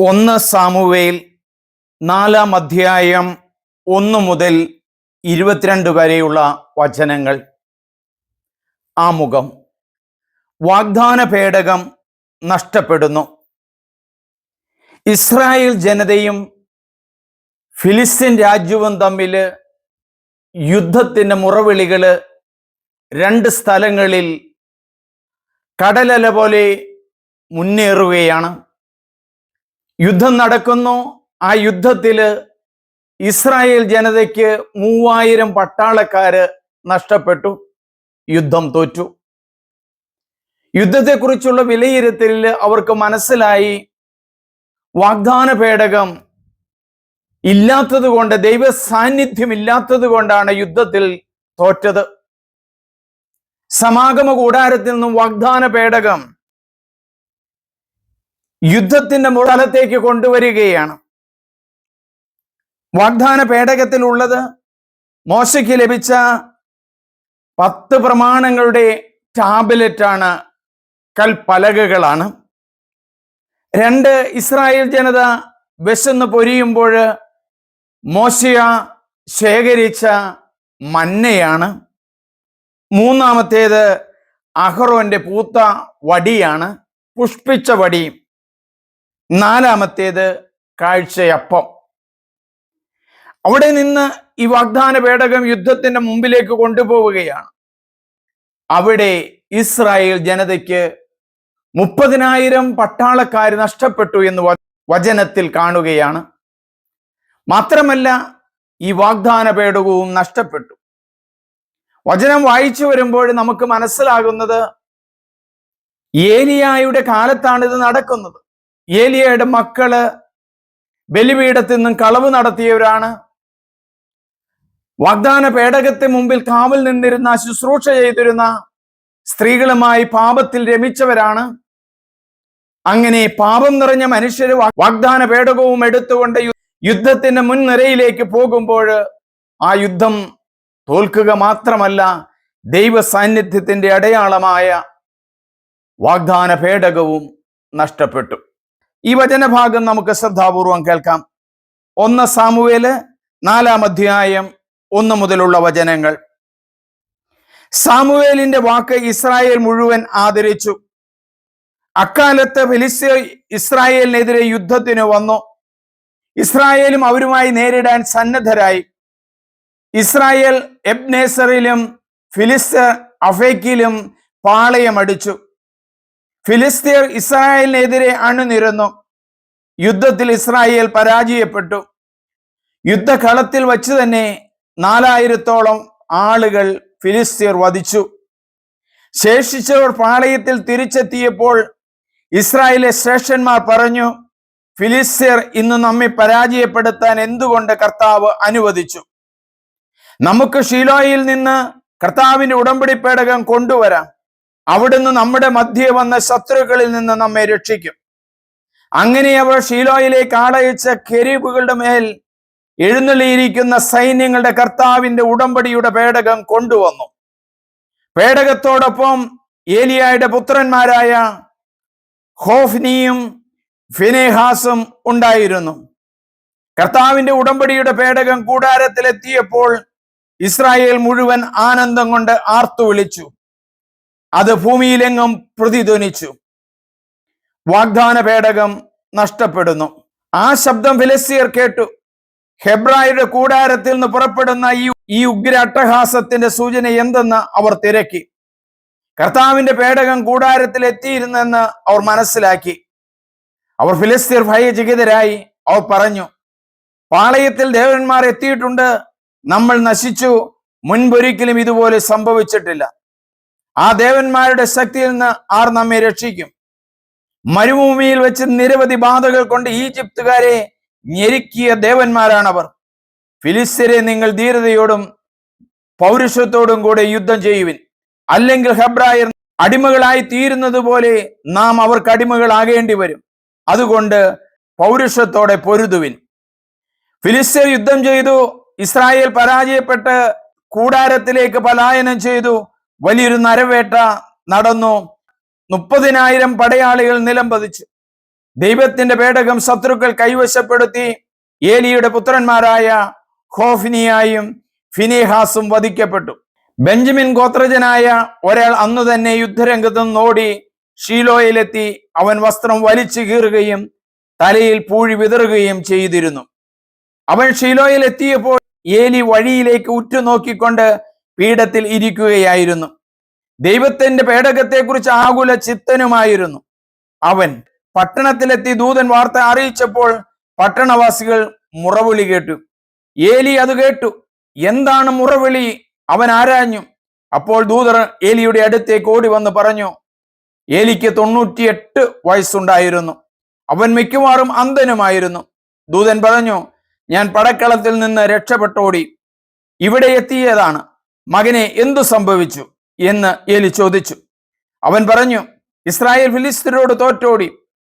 ഒന്ന് സാമുവേൽ നാലാം അധ്യായം ഒന്ന് മുതൽ ഇരുപത്തിരണ്ട് വരെയുള്ള വചനങ്ങൾ. ആമുഖം. വാഗ്ദാന പേടകം നഷ്ടപ്പെടുന്നു. ഇസ്രായേൽ ജനതയും ഫിലിസ്തീൻ രാജ്യവും തമ്മിൽ യുദ്ധത്തിന്റെ മുറവിളികൾ രണ്ട് സ്ഥലങ്ങളിൽ കടലല പോലെ മുന്നേറുകയാണ്. യുദ്ധം നടക്കുന്നു. ആ യുദ്ധത്തിൽ ഇസ്രായേൽ ജനതയ്ക്ക് മൂവായിരം പട്ടാളക്കാര് നഷ്ടപ്പെട്ടു. യുദ്ധം തോറ്റു. യുദ്ധത്തെക്കുറിച്ചുള്ള വിലയിരുത്തലിൽ അവർക്ക് മനസ്സിലായി വാഗ്ദാന പേടകം ഇല്ലാത്തത് കൊണ്ട് ദൈവ സാന്നിധ്യം ഇല്ലാത്തത് കൊണ്ടാണ് യുദ്ധത്തിൽ തോറ്റത്. സമാഗമ കൂടാരത്തിൽ നിന്നും വാഗ്ദാന പേടകം യുദ്ധത്തിന്റെ മുറലത്തേക്ക് കൊണ്ടുവരികയാണ്. വാഗ്ദാന പേടകത്തിലുള്ളത് മോശയ്ക്ക് ലഭിച്ച പത്ത് പ്രമാണങ്ങളുടെ ടാബ്ലറ്റാണ് കൽപ്പലകകളാണ്. രണ്ട് ഇസ്രായേൽ ജനത വിശന്ന് പൊരിയുമ്പോൾ മോശയ ശേഖരിച്ച മന്നയാണ്. മൂന്നാമത്തേത് അഹ്റോന്റെ പൂത്ത വടിയാണ് പുഷ്പിച്ച വടിയും നാലാമത്തേത് കാഴ്ചയപ്പം. അവിടെ നിന്ന് ഈ വാഗ്ദാന പേടകം യുദ്ധത്തിന്റെ മുമ്പിലേക്ക് കൊണ്ടുപോവുകയാണ്. അവിടെ ഇസ്രായേൽ ജനതയ്ക്ക് മുപ്പതിനായിരം പട്ടാളക്കാർ നഷ്ടപ്പെട്ടു എന്ന് വചനത്തിൽ കാണുകയാണ്. മാത്രമല്ല ഈ വാഗ്ദാന പേടകവും നഷ്ടപ്പെട്ടു. വചനം വായിച്ചു വരുമ്പോൾ നമുക്ക് മനസ്സിലാകുന്നത് ഏലിയായുടെ കാലത്താണ് ഇത് നടക്കുന്നത്. ഏലിയയുടെ മക്കൾ ബലിപീഠത്തിൽ നിന്നും കളവ് നടത്തിയവരാണ്. വാഗ്ദാന പേടകത്തെ മുമ്പിൽ കാവൽ നിന്നിരുന്ന ശുശ്രൂഷ ചെയ്തിരുന്ന സ്ത്രീകളുമായി പാപത്തിൽ രമിച്ചവരാണ്. അങ്ങനെ പാപം നിറഞ്ഞ മനുഷ്യർ വാഗ്ദാന പേടകവും എടുത്തുകൊണ്ട് യുദ്ധത്തിന്റെ മുൻനിരയിലേക്ക് പോകുമ്പോൾ ആ യുദ്ധം തോൽക്കുക മാത്രമല്ല ദൈവ സാന്നിധ്യത്തിന്റെ അടയാളമായ വാഗ്ദാന പേടകവും നഷ്ടപ്പെട്ടു. ഈ വചനഭാഗം നമുക്ക് ശ്രദ്ധാപൂർവം കേൾക്കാം. ഒന്ന് സാമുവേൽ നാലാം അധ്യായം ഒന്ന് മുതലുള്ള വചനങ്ങൾ. സാമുവേലിന്റെ വാക്ക് ഇസ്രായേൽ മുഴുവൻ ആദരിച്ചു. അക്കാലത്ത് ഫിലിസ് ഇസ്രായേലിനെതിരെ യുദ്ധത്തിന് വന്നു. ഇസ്രായേലും അവരുമായി നേരിടാൻ സന്നദ്ധരായി. Israel എബ്നേസറിലും Phyllis അഫേക്കിലും പാളയമടിച്ചു. ഫിലിസ്തീർ ഇസ്രായേലിനെതിരെ അണുനിരന്നു. യുദ്ധത്തിൽ ഇസ്രായേൽ പരാജയപ്പെട്ടു. യുദ്ധകളത്തിൽ വച്ച് തന്നെ നാലായിരത്തോളം ആളുകൾ ഫിലിസ്തീർ വധിച്ചു. ശേഷിച്ചവർ പാളയത്തിൽ തിരിച്ചെത്തിയപ്പോൾ ഇസ്രായേലിലെ ശ്രേഷ്ഠന്മാർ പറഞ്ഞു ഫിലിസ്തീർ ഇന്ന് നമ്മെ പരാജയപ്പെടുത്താൻ എന്തുകൊണ്ട് കർത്താവ് അനുവദിച്ചു? നമുക്ക് ഷീലോയിൽ നിന്ന് കർത്താവിന്റെ ഉടമ്പടി പേടകം കൊണ്ടുവരാം. അവിടുന്ന് നമ്മുടെ മധ്യേ വന്ന ശത്രുക്കളിൽ നിന്ന് നമ്മെ രക്ഷിക്കും. അങ്ങനെ അവർ ഷീലോയിലേക്ക് ആളയച്ച കെരീബുകളുടെ മേൽ എഴുന്നള്ളിയിരിക്കുന്ന സൈന്യങ്ങളുടെ കർത്താവിന്റെ ഉടമ്പടിയുടെ പേടകം കൊണ്ടുവന്നു. പേടകത്തോടൊപ്പം ഏലിയായുടെ പുത്രന്മാരായ ഹോഫ്നിയും ഫിനേഹാസും ഉണ്ടായിരുന്നു. കർത്താവിന്റെ ഉടമ്പടിയുടെ പേടകം കൂടാരത്തിലെത്തിയപ്പോൾ ഇസ്രായേൽ മുഴുവൻ ആനന്ദം കൊണ്ട് ആർത്തു വിളിച്ചു. അത് ഭൂമിയിലെങ്ങും പ്രതിധ്വനിച്ചു. വാഗ്ദാന പേടകം നഷ്ടപ്പെടുന്നു. ആ ശബ്ദം ഫിലിസ്തീർ കേട്ടു. ഹെബ്രായുടെ കൂടാരത്തിൽ നിന്ന് പുറപ്പെടുന്ന ഈ ഈ ഉഗ്ര അട്ടഹാസത്തിന്റെ സൂചന എന്തെന്ന് അവർ തിരക്കി. കർത്താവിന്റെ പേടകം കൂടാരത്തിൽ എത്തിയിരുന്നെന്ന് അവർ മനസ്സിലാക്കി. അവർ ഫിലിസ്തീർ ഭയചകിതരായി. അവർ പറഞ്ഞു പാളയത്തിൽ ദേവന്മാർ എത്തിയിട്ടുണ്ട്. നമ്മൾ നശിച്ചു. മുൻപൊരിക്കലും ഇതുപോലെ സംഭവിച്ചിട്ടില്ല. ആ ദേവന്മാരുടെ ശക്തിയിൽ നിന്ന് ആർ നമ്മെ രക്ഷിക്കും. മരുഭൂമിയിൽ വെച്ച് നിരവധി ബാധകൾ കൊണ്ട് ഈജിപ്തുകാരെ ഞെരുക്കിയ ദേവന്മാരാണവർ. ഫിലിസ്തീരെ നിങ്ങൾ ധീരതയോടും പൗരുഷത്തോടും കൂടെ യുദ്ധം ചെയ്യുവിൻ. അല്ലെങ്കിൽ ഹെബ്രായർ അടിമകളായി തീരുന്നത് പോലെ നാം അവർക്ക് അടിമകളാകേണ്ടി വരും. അതുകൊണ്ട് പൗരുഷത്തോടെ പൊരുതുവിൻ. ഫിലിസ്തീർ യുദ്ധം ചെയ്തു. ഇസ്രായേൽ പരാജയപ്പെട്ട് കൂടാരത്തിലേക്ക് പലായനം ചെയ്തു. വലിയൊരു നരവേട്ട നടന്നു. മുപ്പതിനായിരം പടയാളികൾ നിലം പതിച്ച്. ദൈവത്തിന്റെ പേടകം ശത്രുക്കൾ കൈവശപ്പെടുത്തി. ഏലിയുടെ പുത്രന്മാരായ ഹോഫിനിയായും ഫിനിഹാസും വധിക്കപ്പെട്ടു. ബെഞ്ചമിൻ ഗോത്രജനായ ഒരാൾ അന്നു തന്നെ യുദ്ധരംഗത്ത് നോടി ഷീലോയിലെത്തി. അവൻ വസ്ത്രം വലിച്ചു കീറുകയും തലയിൽ പൂഴി വിതറുകയും ചെയ്തിരുന്നു. അവൻ ഷീലോയിൽ എത്തിയപ്പോൾ ഏലി വഴിയിലേക്ക് ഉറ്റുനോക്കിക്കൊണ്ട് പീഠത്തിൽ ഇരിക്കുകയായിരുന്നു. ദൈവത്തിന്റെ പേടകത്തെക്കുറിച്ച് ആകുല ചിത്തനുമായിരുന്നു. അവൻ പട്ടണത്തിലെത്തി ദൂതൻ വാർത്ത അറിയിച്ചപ്പോൾ പട്ടണവാസികൾ മുറവിളി കേട്ടു. ഏലി അത് കേട്ടു. എന്താണ് മുറവിളി? അവൻ ആരാഞ്ഞു? അപ്പോൾ ദൂതർ ഏലിയുടെ അടുത്തേക്ക് ഓടി വന്ന് പറഞ്ഞു ഏലിക്ക് തൊണ്ണൂറ്റിയെട്ട് വയസ്സുണ്ടായിരുന്നു. അവൻ മിക്കവാറും അന്ധനുമായിരുന്നു. ദൂതൻ പറഞ്ഞു ഞാൻ പടക്കളത്തിൽ നിന്ന് രക്ഷപ്പെട്ടോടി. ഇവിടെ എത്തിയതാണ്. മകനെ എന്തു സംഭവിച്ചു എന്ന് ഏലി ചോദിച്ചു. അവൻ പറഞ്ഞു ഇസ്രായേൽ ഫിലിസ്തീനോട് തോറ്റോടി.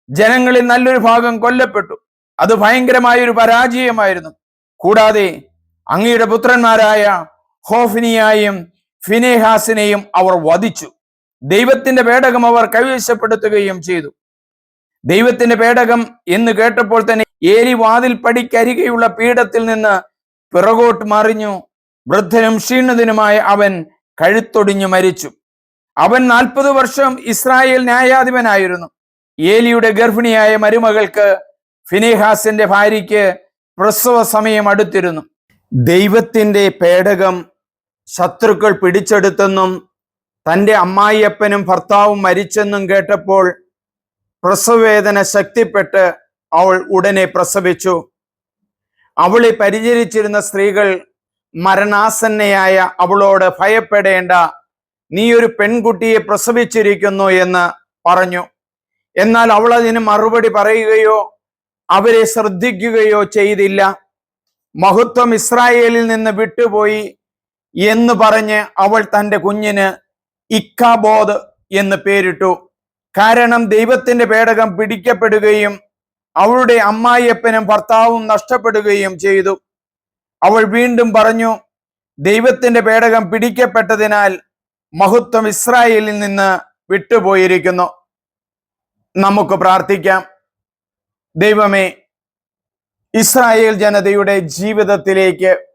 ജനങ്ങളിൽ നല്ലൊരു ഭാഗം കൊല്ലപ്പെട്ടു. അത് ഭയങ്കരമായൊരു പരാജയമായിരുന്നു. കൂടാതെ അങ്ങയുടെ പുത്രന്മാരായ ഹോഫിനിയായും ഫിനേഹാസിനെയും അവർ വധിച്ചു. ദൈവത്തിന്റെ പേടകം അവർ കൈവശപ്പെടുത്തുകയും ചെയ്തു. ദൈവത്തിന്റെ പേടകം എന്ന് കേട്ടപ്പോൾ തന്നെ ഏലി വാതിൽ പടിക്കരികെയുള്ള പീഠത്തിൽ നിന്ന് പിറകോട്ട് മറിഞ്ഞു. വൃദ്ധനും ക്ഷീണിതനുമായ അവൻ കഴുത്തൊടിഞ്ഞു മരിച്ചു. അവൻ നാൽപ്പത് വർഷം ഇസ്രായേൽ ന്യായാധിപനായിരുന്നു. ഏലിയുടെ ഗർഭിണിയായ മരുമകൾക്ക് ഫിനിഹാസിന്റെ ഭാര്യയ്ക്ക് പ്രസവ സമയം അടുത്തിരുന്നു. ദൈവത്തിന്റെ പേടകം ശത്രുക്കൾ പിടിച്ചെടുത്തെന്നും തന്റെ അമ്മായിയപ്പനും ഭർത്താവും മരിച്ചെന്നും കേട്ടപ്പോൾ പ്രസവവേദന ശക്തിപ്പെട്ട് അവൾ ഉടനെ പ്രസവിച്ചു. അവളെ പരിചരിച്ചിരുന്ന സ്ത്രീകൾ മരണാസന്നയായ അവളോട് ഭയപ്പെടേണ്ട. നീ ഒരു പെൺകുട്ടിയെ പ്രസവിച്ചിരിക്കുന്നു എന്ന് പറഞ്ഞു. എന്നാൽ അവൾ അതിന് മറുപടി പറയുകയോ അവരെ ശ്രദ്ധിക്കുകയോ ചെയ്തില്ല. മഹത്വം ഇസ്രായേലിൽ നിന്ന് വിട്ടുപോയി എന്ന് പറഞ്ഞ് അവൾ തന്റെ കുഞ്ഞിന് ഇക്കാബോധ് എന്ന് പേരിട്ടു. കാരണം ദൈവത്തിന്റെ പേടകം പിടിക്കപ്പെടുകയും അവളുടെ അമ്മായിയപ്പനും ഭർത്താവും നഷ്ടപ്പെടുകയും ചെയ്തു. അവൾ വീണ്ടും പറഞ്ഞു ദൈവത്തിന്റെ പേടകം പിടിക്കപ്പെട്ടതിനാൽ മഹത്വം ഇസ്രായേലിൽ നിന്ന് വിട്ടുപോയിരിക്കുന്നു. നമുക്ക് പ്രാർത്ഥിക്കാം. ദൈവമേ ഇസ്രായേൽ ജനതയുടെ ജീവിതത്തിലേക്ക്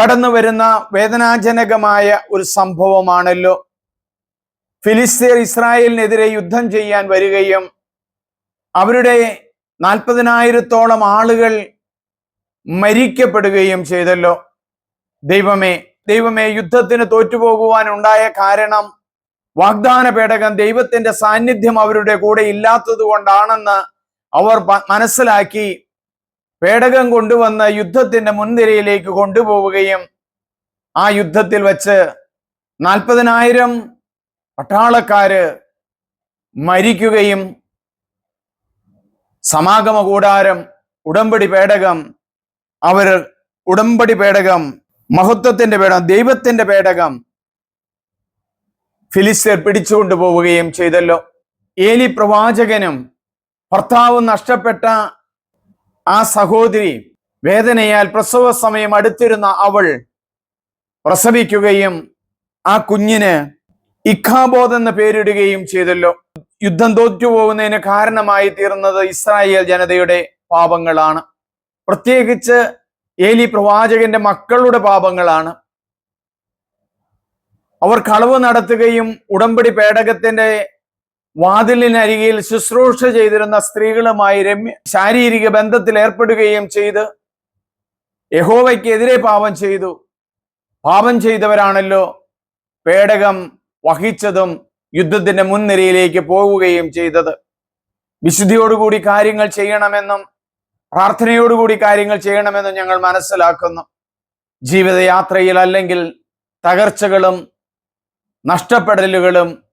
കടന്നു വരുന്ന വേദനാജനകമായ ഒരു സംഭവമാണല്ലോ. ഫിലിസ്തീർ ഇസ്രായേലിനെതിരെ യുദ്ധം ചെയ്യാൻ വരികയും അവരുടെ നാൽപ്പതിനായിരത്തോളം ആളുകൾ മരിക്കപ്പെടുകയും ചെയ്തല്ലോ. ദൈവമേ ദൈവമേ യുദ്ധത്തിന് തോറ്റുപോകുവാൻ ഉണ്ടായ കാരണം വാഗ്ദാന പേടകം ദൈവത്തിന്റെ സാന്നിധ്യം അവരുടെ കൂടെ ഇല്ലാത്തത് കൊണ്ടാണെന്ന് അവർ മനസ്സിലാക്കി. പേടകം കൊണ്ടുവന്ന് യുദ്ധത്തിന്റെ മുൻനിരയിലേക്ക് കൊണ്ടുപോവുകയും ആ യുദ്ധത്തിൽ വച്ച് നാൽപ്പതിനായിരം പട്ടാളക്കാര് മരിക്കുകയും സമാഗമ കൂടാരം ഉടമ്പടി പേടകം അവർ ഉടമ്പടി പേടകം മഹത്വത്തിന്റെ പേടകം ദൈവത്തിന്റെ പേടകം ഫിലിസ്തീർ പിടിച്ചുകൊണ്ടു പോവുകയും ചെയ്തല്ലോ. ഏലി പ്രവാചകനും ഭർത്താവ് നഷ്ടപ്പെട്ട ആ സഹോദരി വേദനയാൽ പ്രസവ സമയം അടുത്തിരുന്ന അവൾ പ്രസവിക്കുകയും ആ കുഞ്ഞിന് ഇഖാബോധ് എന്ന പേരിടുകയും ചെയ്തല്ലോ. യുദ്ധം തോറ്റുപോകുന്നതിന് കാരണമായി തീർന്നത് ഇസ്രായേൽ ജനതയുടെ പാപങ്ങളാണ്. പ്രത്യേകിച്ച് ഏലി പ്രവാചകന്റെ മക്കളുടെ പാപങ്ങളാണ്. അവർ കളവ് നടത്തുകയും ഉടമ്പടി പേടകത്തിന്റെ വാതിലിനരികിൽ ശുശ്രൂഷ ചെയ്തിരുന്ന സ്ത്രീകളുമായി രമ്യ ശാരീരിക ബന്ധത്തിൽ ഏർപ്പെടുകയും ചെയ്ത് യഹോവയ്ക്കെതിരെ പാപം ചെയ്തു. പാപം ചെയ്തവരാണല്ലോ പേടകം വഹിച്ചതും യുദ്ധത്തിന്റെ മുൻനിരയിലേക്ക് പോവുകയും ചെയ്തത്. വിശുദ്ധിയോടുകൂടി കാര്യങ്ങൾ ചെയ്യണമെന്നും പ്രാർത്ഥനയോടുകൂടി കാര്യങ്ങൾ ചെയ്യണമെന്ന് ഞങ്ങൾ മനസ്സിലാക്കുന്നു. ജീവിതയാത്രയിൽ അല്ലെങ്കിൽ തകർച്ചകളും നഷ്ടപ്പെടലുകളും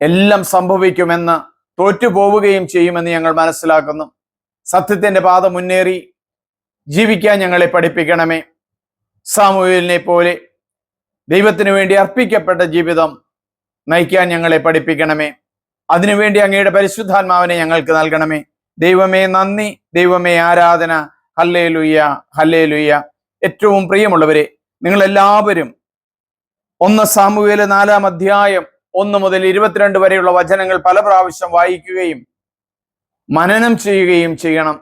എല്ലാം സംഭവിക്കുമെന്ന് തോറ്റുപോവുകയും ചെയ്യുമെന്ന് ഞങ്ങൾ മനസ്സിലാക്കുന്നു. സത്യത്തിന്റെ പാത മുന്നേറി ജീവിക്കാൻ ഞങ്ങളെ പഠിപ്പിക്കണമേ. സാമൂഹലിനെ പോലെ ദൈവത്തിനു വേണ്ടി അർപ്പിക്കപ്പെട്ട ജീവിതം നയിക്കാൻ ഞങ്ങളെ പഠിപ്പിക്കണമേ. അതിനുവേണ്ടി അങ്ങയുടെ പരിശുദ്ധാത്മാവിനെ ഞങ്ങൾക്ക് നൽകണമേ. ദൈവമേ നന്ദി ദൈവമേ ആരാധന. ഹല്ലേ ലുയ്യ ഹല്ലേ ലുയ്യ ഏറ്റവും പ്രിയമുള്ളവരെ നിങ്ങളെല്ലാവരും ഒന്ന് സാമൂഹ്യ നാലാം അധ്യായം ഒന്ന് മുതൽ ഇരുപത്തിരണ്ട് വരെയുള്ള വചനങ്ങൾ പല പ്രാവശ്യം വായിക്കുകയും മനനം ചെയ്യുകയും ചെയ്യണം.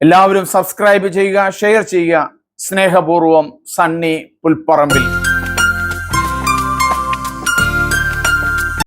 എല്ലാവരും സബ്സ്ക്രൈബ് ചെയ്യുക ഷെയർ ചെയ്യുക. സ്നേഹപൂർവം സണ്ണി പുൽപ്പറമ്പിൽ.